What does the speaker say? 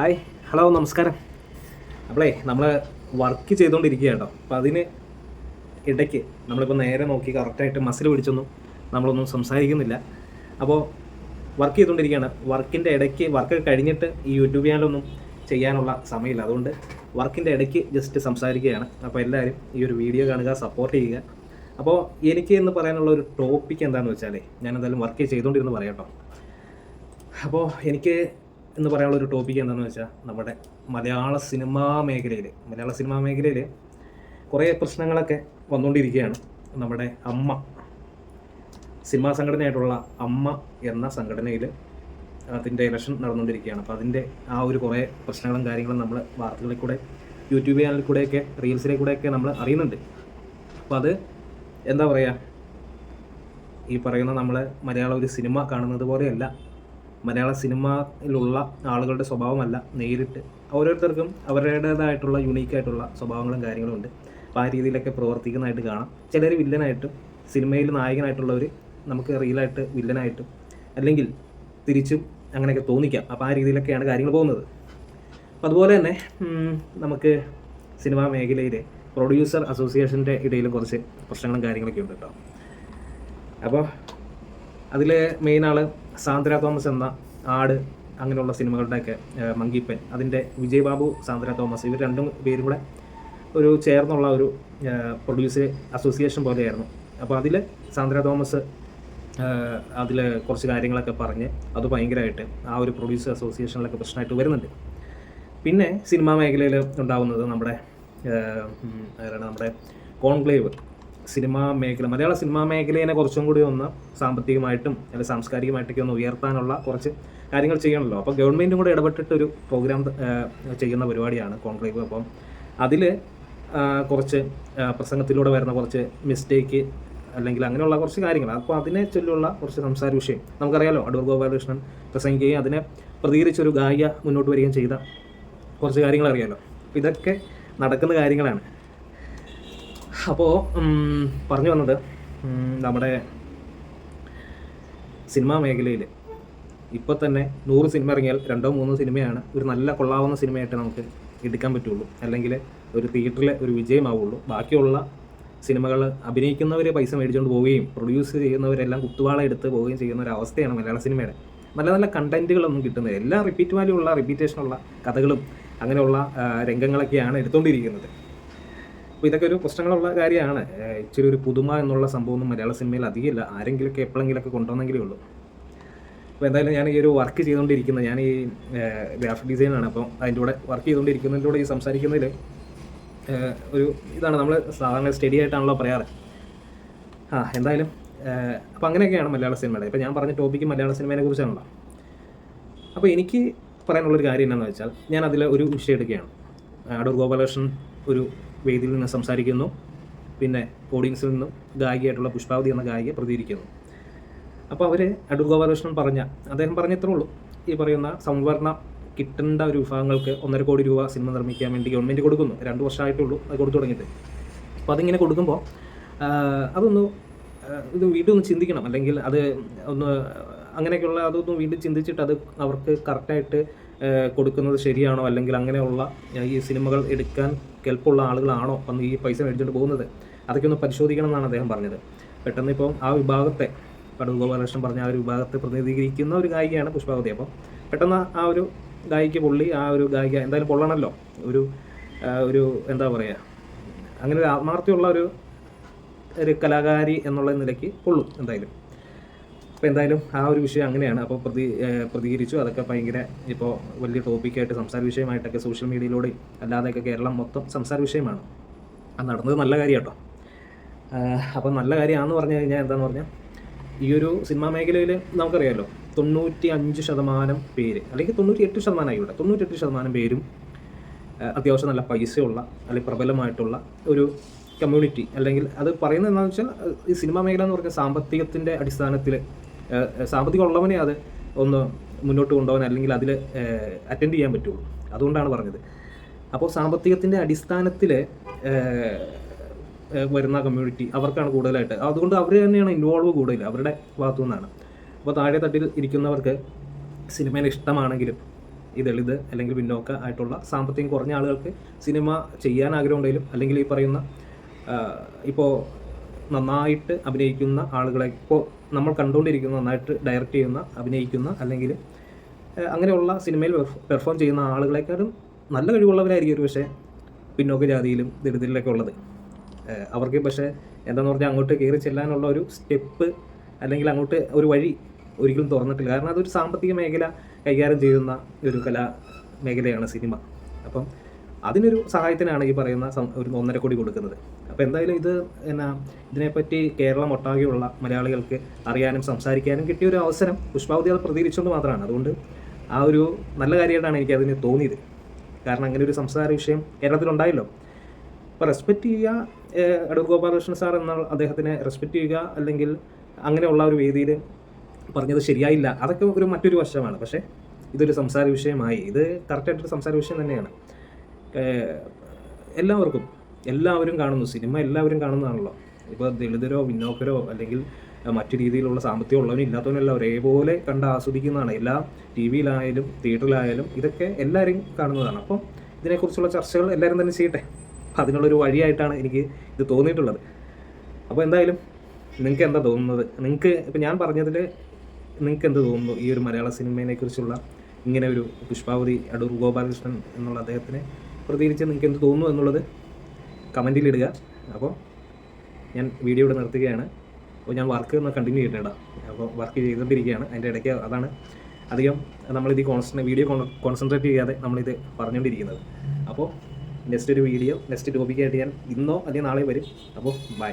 Hi hello നമസ്കാരം. അപ്പോളേ നമ്മൾ work ചെയ്തുകൊണ്ടിരിക്കുക കേട്ടോ അപ്പോൾ അതിന് ഇടയ്ക്ക് നമ്മളിപ്പോൾ നേരെ നോക്കി കറക്റ്റായിട്ട് മസിൽ പിടിച്ചൊന്നും നമ്മളൊന്നും സംസാരിക്കുന്നില്ല. അപ്പോൾ വർക്ക് ചെയ്തുകൊണ്ടിരിക്കുകയാണ് വർക്കിന്റെ ഇടയ്ക്ക് വർക്ക് കഴിഞ്ഞിട്ട് ഈ യൂട്യൂബ് ചാനലൊന്നും ചെയ്യാനുള്ള സമയമില്ല. അതുകൊണ്ട് വർക്കിന്റെ ഇടയ്ക്ക് ജസ്റ്റ് സംസാരിക്കുകയാണ്. അപ്പോൾ എല്ലാവരും ഈ ഒരു വീഡിയോ കാണുക സപ്പോർട്ട് ചെയ്യുക. അപ്പോൾ എനിക്ക് എന്ന് പറയാനുള്ള ഒരു ടോപ്പിക് എന്താണെന്ന് വെച്ചാൽ ഞാൻ എന്തായാലും വർക്ക് ചെയ്തുകൊണ്ടിരുന്ന് പറയാം കേട്ടോ അപ്പോൾ എനിക്ക് എന്ന് പറയാനുള്ള ഒരു ടോപ്പിക് എന്താണെന്ന് വെച്ചാൽ നമ്മുടെ മലയാള സിനിമാ മേഖലയിൽ മലയാള സിനിമാ മേഖലയിൽ കുറേ പ്രശ്നങ്ങളൊക്കെ വന്നുകൊണ്ടിരിക്കുകയാണ് നമ്മുടെ അമ്മ സിനിമാ സംഘടനയായിട്ടുള്ള അമ്മ എന്ന സംഘടനയിൽ അതിന്റെ ഇലക്ഷൻ നടന്നുകൊണ്ടിരിക്കുകയാണ് അപ്പോൾ അതിന്റെ ആ ഒരു കുറേ പ്രശ്നങ്ങളും കാര്യങ്ങളും നമ്മൾ വാർത്തകളിൽ കൂടെ യൂട്യൂബ് ചാനലിൽ കൂടെയൊക്കെ റീൽസിലെ കൂടെയൊക്കെ നമ്മൾ അറിയുന്നുണ്ട്. അപ്പോൾ അത് എന്താ പറയുക ഈ പറയുന്ന നമ്മൾ മലയാളം ഒരു സിനിമ കാണുന്നത് പോലെയല്ല മലയാള സിനിമയിലുള്ള ആളുകളുടെ സ്വഭാവമല്ല നേരിട്ട്. ഓരോരുത്തർക്കും അവരുടേതായിട്ടുള്ള യുണീക്കായിട്ടുള്ള സ്വഭാവങ്ങളും കാര്യങ്ങളും ഉണ്ട്. അപ്പോൾ ആ രീതിയിലൊക്കെ പ്രവർത്തിക്കുന്നതായിട്ട് കാണാം. ചിലർ വില്ലനായിട്ടും സിനിമയിൽ നായകനായിട്ടുള്ളവർ നമുക്ക് റിയലായിട്ട് വില്ലനായിട്ടും അല്ലെങ്കിൽ തിരിച്ചും അങ്ങനെയൊക്കെ തോന്നിക്കാം. അപ്പോൾ ആ രീതിയിലൊക്കെയാണ് കാര്യങ്ങൾ പോകുന്നത്. അപ്പം അതുപോലെ തന്നെ നമുക്ക് സിനിമാ മേഖലയിലെ പ്രൊഡ്യൂസർ അസോസിയേഷന്റെ ഇടയിൽ കുറച്ച് പ്രശ്നങ്ങളും കാര്യങ്ങളൊക്കെ ഉണ്ട് കേട്ടോ. അപ്പോൾ അതിൽ മെയിൻ ആൾ സാന്ദ്ര തോമസ് എന്ന ആട് അങ്ങനെയുള്ള സിനിമകളുടെയൊക്കെ മങ്കിപ്പൻ. അതിന്റെ വിജയ് ബാബു സാന്ദ്ര തോമസ് ഇവർ രണ്ടും പേരും കൂടെ ഒരു ചേർന്നുള്ള ഒരു പ്രൊഡ്യൂസർ അസോസിയേഷൻ പോലെയായിരുന്നു. അപ്പോൾ അതിൽ സാന്ദ്ര തോമസ് അതിൽ കുറച്ച് കാര്യങ്ങളൊക്കെ പറഞ്ഞ് അത് ഭയങ്കരമായിട്ട് ആ ഒരു പ്രൊഡ്യൂസർ അസോസിയേഷനിലൊക്കെ പ്രശ്നമായിട്ട് വരുന്നുണ്ട്. പിന്നെ സിനിമാ മേഖലയിൽ ഉണ്ടാകുന്നത് നമ്മുടെ നമ്മുടെ കോൺക്ലേവ്. സിനിമാ മേഖല മലയാള സിനിമാ മേഖലയെ കുറച്ചും കൂടി ഒന്ന് സാമ്പത്തികമായിട്ടും അല്ലെങ്കിൽ സാംസ്കാരികമായിട്ടൊക്കെ ഒന്ന് ഉയർത്താനുള്ള കുറച്ച് കാര്യങ്ങൾ ചെയ്യണമല്ലോ അപ്പോൾ ഗവൺമെന്റും കൂടെ ഇടപെട്ടിട്ട് ഒരു പ്രോഗ്രാം ചെയ്യുന്ന പരിപാടിയാണ് കോൺക്ലേവ്. അപ്പം അതിൽ കുറച്ച് പ്രസംഗത്തിലൂടെ വരുന്ന കുറച്ച് മിസ്റ്റേക്ക് അല്ലെങ്കിൽ അങ്ങനെയുള്ള കുറച്ച് കാര്യങ്ങൾ. അപ്പോൾ അതിനെ ചൊല്ലുള്ള കുറച്ച് സംസാര വിഷയം നമുക്കറിയാലോ. അടൂർ ഗോപാലകൃഷ്ണൻ പ്രസംഗിക്കുകയും അതിനെ പ്രതികരിച്ചൊരു ഗായിക മുന്നോട്ട് വരികയും ചെയ്ത കുറച്ച് കാര്യങ്ങൾ അറിയാലോ. ഇതൊക്കെ നടക്കുന്ന കാര്യങ്ങളാണ്. അപ്പോൾ പറഞ്ഞു വന്നത് നമ്മുടെ സിനിമാ മേഖലയിൽ ഇപ്പോൾ തന്നെ നൂറ് സിനിമ ഇറങ്ങിയാൽ രണ്ടോ മൂന്നോ സിനിമയാണ് ഒരു നല്ല കൊള്ളാവുന്ന സിനിമയായിട്ട് നമുക്ക് എടുക്കാൻ പറ്റുള്ളൂ. അല്ലെങ്കിൽ ഒരു തിയേറ്ററിലെ ഒരു വിജയമാവുള്ളൂ. ബാക്കിയുള്ള സിനിമകൾ അഭിനയിക്കുന്നവർ പൈസ മേടിച്ചുകൊണ്ട് പോവുകയും പ്രൊഡ്യൂസ് ചെയ്യുന്നവരെല്ലാം കുത്തുവാള എടുത്ത് പോവുകയും ചെയ്യുന്ന ഒരു അവസ്ഥയാണ് മലയാള സിനിമയുടെ. നല്ല നല്ല കണ്ടന്റുകളൊന്നും കിട്ടുന്നില്ല. എല്ലാ റിപ്പീറ്റ് വാല്യൂ ഉള്ള റിപ്പീറ്റേഷനുള്ള കഥകളും അങ്ങനെയുള്ള രംഗങ്ങളൊക്കെയാണ് എടുത്തുകൊണ്ടിരിക്കുന്നത് അപ്പോൾ ഇതൊക്കെ ഒരു പ്രശ്നങ്ങളുള്ള കാര്യമാണ്. ഇച്ചിരി ഒരു പുതുമ എന്നുള്ള സംഭവം സംഭവമൊന്നും മലയാള സിനിമയിൽ അധികമില്ല. ആരെങ്കിലുമൊക്കെ എപ്പോഴെങ്കിലുമൊക്കെ കൊണ്ടുവന്നെങ്കിലേ ഉള്ളൂ. അപ്പോൾ എന്തായാലും ഞാൻ ഈ ഒരു വർക്ക് ചെയ്തുകൊണ്ടിരിക്കുന്ന ഞാൻ ഈ ഗ്രാഫിക് ഡിസൈനാണ് അപ്പോൾ അതിന്റെ കൂടെ വർക്ക് ചെയ്തുകൊണ്ടിരിക്കുന്നതിലൂടെ ഈ സംസാരിക്കുന്നതിൽ ഒരു ഇതാണ് നമ്മൾ സാധാരണ സ്റ്റഡി ആയിട്ടാണല്ലോ പറയാറ്. ആ എന്തായാലും അപ്പോൾ അങ്ങനെയൊക്കെയാണ് മലയാള സിനിമയുടെ. ഇപ്പോൾ ഞാൻ പറഞ്ഞ ടോപ്പിക്ക് മലയാള സിനിമയെ കുറിച്ചാണല്ലോ. അപ്പോൾ എനിക്ക് പറയാനുള്ളൊരു കാര്യം എന്താണെന്ന് വെച്ചാൽ ഞാൻ അതിൽ ഒരു വിഷയം എടുക്കുകയാണ്. അടൂർ ഗോപാലകൃഷ്ണൻ ഒരു വേദിയിൽ നിന്ന് സംസാരിക്കുന്നു. പിന്നെ ഓഡിയൻസിൽ നിന്നും ഗായികയായിട്ടുള്ള പുഷ്പാവതി എന്ന ഗായിക പ്രതികരിക്കുന്നു. അപ്പോൾ അവർ അടൂർ ഗോപാലകൃഷ്ണൻ പറഞ്ഞ അദ്ദേഹം പറഞ്ഞ ഇത്രേ ഉള്ളൂ. ഈ പറയുന്ന സംവരണം കിട്ടേണ്ട ഒരു വിഭാഗങ്ങൾക്ക് ഒന്നര കോടി രൂപ സിനിമ നിർമ്മിക്കാൻ വേണ്ടി ഗവൺമെന്റ് കൊടുക്കുന്നു. രണ്ട് വർഷമായിട്ടുള്ളൂ അത് കൊടുത്തു തുടങ്ങിയിട്ട്. അപ്പോൾ അതിങ്ങനെ കൊടുക്കുമ്പോൾ അതൊന്ന് ഇത് വീണ്ടും ഒന്ന് ചിന്തിക്കണം. അല്ലെങ്കിൽ അത് ഒന്ന് അങ്ങനെയൊക്കെയുള്ള അതൊന്ന് വീണ്ടും ചിന്തിച്ചിട്ട് അത് അവർക്ക് കറക്റ്റായിട്ട് കൊടുക്കുന്നത് ശരിയാണോ? അല്ലെങ്കിൽ അങ്ങനെയുള്ള ഈ സിനിമകൾ എടുക്കാൻ കെൽപ്പുള്ള ആളുകളാണോ വന്ന് ഈ പൈസ മേടിച്ചുകൊണ്ട് പോകുന്നത്? അതൊക്കെ ഒന്ന് പരിശോധിക്കണം എന്നാണ് അദ്ദേഹം പറഞ്ഞത്. പെട്ടെന്ന് ഇപ്പം ആ വിഭാഗത്തെ കടു ഗോപാലകൃഷ്ണൻ പറഞ്ഞ ആ ഒരു വിഭാഗത്തെ പ്രതിനിധീകരിക്കുന്ന ഒരു ഗായികയാണ് പുഷ്പാവതി. അപ്പം പെട്ടെന്ന് ആ ഒരു ഗായിക്ക് പൊള്ളി ആ ഒരു ഗായിക എന്തായാലും പൊള്ളണമല്ലോ ഒരു ഒരു എന്താ പറയുക അങ്ങനെ ഒരു ആത്മാർത്ഥ്യമുള്ള ഒരു ഒരു കലാകാരി എന്നുള്ള നിലയ്ക്ക് കൊള്ളും എന്തായാലും. അപ്പോൾ എന്തായാലും ആ ഒരു വിഷയം അങ്ങനെയാണ്. അപ്പോൾ പ്രതി പ്രതികരിച്ചു. അതൊക്കെ ഭയങ്കര ഇപ്പോൾ വലിയ ടോപ്പിക്കായിട്ട് സംസാര വിഷയമായിട്ടൊക്കെ സോഷ്യൽ മീഡിയയിലൂടെ അല്ലാതെയൊക്കെ കേരളം മൊത്തം സംസാര വിഷയമാണ്. അത് നടന്നത് നല്ല കാര്യം കേട്ടോ അപ്പോൾ നല്ല കാര്യമാണെന്ന് പറഞ്ഞു കഴിഞ്ഞാൽ എന്താണെന്ന് പറഞ്ഞാൽ ഈ ഒരു സിനിമാ മേഖലയിൽ നമുക്കറിയാമല്ലോ തൊണ്ണൂറ്റി അഞ്ച് ശതമാനം പേര് അല്ലെങ്കിൽ തൊണ്ണൂറ്റി എട്ട് ശതമാനം ആയിക്കോട്ടെ തൊണ്ണൂറ്റെട്ട് ശതമാനം പേരും അത്യാവശ്യം നല്ല പൈസയുള്ള അല്ലെങ്കിൽ പ്രബലമായിട്ടുള്ള ഒരു കമ്മ്യൂണിറ്റി അല്ലെങ്കിൽ അത് പറയുന്നത് എന്താണെന്ന് വെച്ചാൽ ഈ സിനിമാ മേഖല എന്ന് പറഞ്ഞാൽ സാമ്പത്തികത്തിന്റെ അടിസ്ഥാനത്തിൽ സാമ്പത്തികം ഉള്ളവനെ അത് ഒന്ന് മുന്നോട്ട് കൊണ്ടുപോകാൻ അല്ലെങ്കിൽ അതിൽ അറ്റൻഡ് ചെയ്യാൻ പറ്റുള്ളൂ. അതുകൊണ്ടാണ് പറഞ്ഞത്. അപ്പോൾ സാമ്പത്തികത്തിന്റെ അടിസ്ഥാനത്തിൽ വരുന്ന കമ്മ്യൂണിറ്റി അവർക്കാണ് കൂടുതലായിട്ട്. അതുകൊണ്ട് അവർ തന്നെയാണ് ഇൻവോൾവ് കൂടുതൽ അവരുടെ ഭാഗത്തു നിന്നാണ്. അപ്പോൾ താഴെ തട്ടിൽ ഇരിക്കുന്നവർക്ക് സിനിമയിൽ ഇഷ്ടമാണെങ്കിലും ഈ ദളിത് അല്ലെങ്കിൽ പിന്നോക്ക ആയിട്ടുള്ള സാമ്പത്തികം കുറഞ്ഞ ആളുകൾക്ക് സിനിമ ചെയ്യാൻ ആഗ്രഹമുണ്ടെങ്കിലും അല്ലെങ്കിൽ ഈ പറയുന്ന ഇപ്പോൾ നന്നായിട്ട് അഭിനയിക്കുന്ന ആളുകളെ ഇപ്പോൾ നമ്മൾ കണ്ടുകൊണ്ടിരിക്കുന്ന നന്നായിട്ട് ഡയറക്റ്റ് ചെയ്യുന്ന അഭിനയിക്കുന്ന അല്ലെങ്കിൽ അങ്ങനെയുള്ള സിനിമയിൽ പെർഫോം ചെയ്യുന്ന ആളുകളെക്കാളും നല്ല കഴിവുള്ളവരായിരിക്കും ഒരു പക്ഷേ പിന്നോക്ക ജാതിയിലും ദരിദ്രരിലൊക്കെ ഉള്ളത്. അവർക്ക് പക്ഷേ എന്താണെന്ന് പറഞ്ഞാൽ അങ്ങോട്ട് കയറി ചെല്ലാനുള്ള ഒരു സ്റ്റെപ്പ് അല്ലെങ്കിൽ അങ്ങോട്ട് ഒരു വഴി ഒരിക്കലും തുറന്നിട്ടില്ല. കാരണം അതൊരു സാമ്പത്തിക മേഖല കൈകാര്യം ചെയ്യുന്ന ഒരു കലാ മേഖലയാണ് സിനിമ. അപ്പം അതിനൊരു സഹായത്തിനാണ് ഈ പറയുന്ന ഒരു ഒന്നര കോടി കൊടുക്കുന്നത്. അപ്പോൾ എന്തായാലും ഇത് എന്നാ ഇതിനെപ്പറ്റി കേരളം ഒട്ടാകെയുള്ള മലയാളികൾക്ക് അറിയാനും സംസാരിക്കാനും കിട്ടിയ ഒരു അവസരം പുഷ്പാവതി അത് പ്രതികരിച്ചുകൊണ്ട് മാത്രമാണ്. അതുകൊണ്ട് ആ ഒരു നല്ല കാര്യമായിട്ടാണ് എനിക്ക് അതിന് തോന്നിയത്. കാരണം അങ്ങനെ ഒരു സംസാര വിഷയം കേരളത്തിലുണ്ടായല്ലോ. അപ്പോൾ റെസ്പെക്റ്റ് ചെയ്യുക അടൂർ ഗോപാലകൃഷ്ണൻ സാർ എന്ന അദ്ദേഹത്തിനെ റെസ്പെക്റ്റ് ചെയ്യുക അല്ലെങ്കിൽ അങ്ങനെയുള്ള ഒരു വേദിയിൽ പറഞ്ഞത് ശരിയായില്ല അതൊക്കെ ഒരു മറ്റൊരു വശമാണ്. പക്ഷേ ഇതൊരു സംസാര വിഷയമായി. ഇത് കറക്റ്റായിട്ടൊരു സംസാര വിഷയം തന്നെയാണ്. എല്ലാവർക്കും എല്ലാവരും കാണുന്നു. സിനിമ എല്ലാവരും കാണുന്നതാണല്ലോ. ഇപ്പോൾ ദളിതരോ പിന്നോക്കരോ അല്ലെങ്കിൽ മറ്റു രീതിയിലുള്ള സാമ്പത്തികം ഉള്ളവനും ഇല്ലാത്തവനും എല്ലാം ഒരേപോലെ കണ്ട് ആസ്വദിക്കുന്നതാണ്. എല്ലാ ടി വിയിലായാലും തിയേറ്ററിലായാലും ഇതൊക്കെ എല്ലാവരും കാണുന്നതാണ്. അപ്പം ഇതിനെക്കുറിച്ചുള്ള ചർച്ചകൾ എല്ലാവരും തന്നെ ചെയ്യട്ടെ. അതിനുള്ളൊരു വഴിയായിട്ടാണ് എനിക്ക് ഇത് തോന്നിയിട്ടുള്ളത്. അപ്പോൾ എന്തായാലും നിങ്ങൾക്ക് എന്താ തോന്നുന്നത്? നിങ്ങൾക്ക് ഇപ്പം ഞാൻ പറഞ്ഞതിൽ നിങ്ങൾക്ക് എന്ത് തോന്നുന്നു? ഈ ഒരു മലയാള സിനിമയെ കുറിച്ചുള്ള ഇങ്ങനെ ഒരു പുഷ്പാവതി അടൂർ ഗോപാലകൃഷ്ണൻ എന്നുള്ള അദ്ദേഹത്തിനെ പ്രതികരിച്ച് നിങ്ങൾക്ക് എന്ത് തോന്നുന്നു എന്നുള്ളത് കമന്റിൽ ഇടുക അപ്പോൾ ഞാൻ വീഡിയോ ഇവിടെ നിർത്തുകയാണ്. അപ്പോൾ ഞാൻ വർക്ക് ഒന്ന് കണ്ടിന്യൂ ചെയ്യട്ടെ കേട്ടോ അപ്പോൾ വർക്ക് ചെയ്തുകൊണ്ടിരിക്കുകയാണ്. അതിന്റെ ഇടയ്ക്ക് അതാണ് അധികം നമ്മളിത് കോൺസെൻട്രേ വീഡിയോ കോൺസെൻട്രേറ്റ് ചെയ്യാതെ നമ്മളിത് പറഞ്ഞുകൊണ്ടിരിക്കുന്നത്. അപ്പോൾ നെക്സ്റ്റ് ഒരു വീഡിയോ നെക്സ്റ്റ് ടോപ്പിക്കായിട്ട് ഞാൻ ഇന്നോ അല്ലെങ്കിൽ നാളെ വരും. അപ്പോൾ ബൈ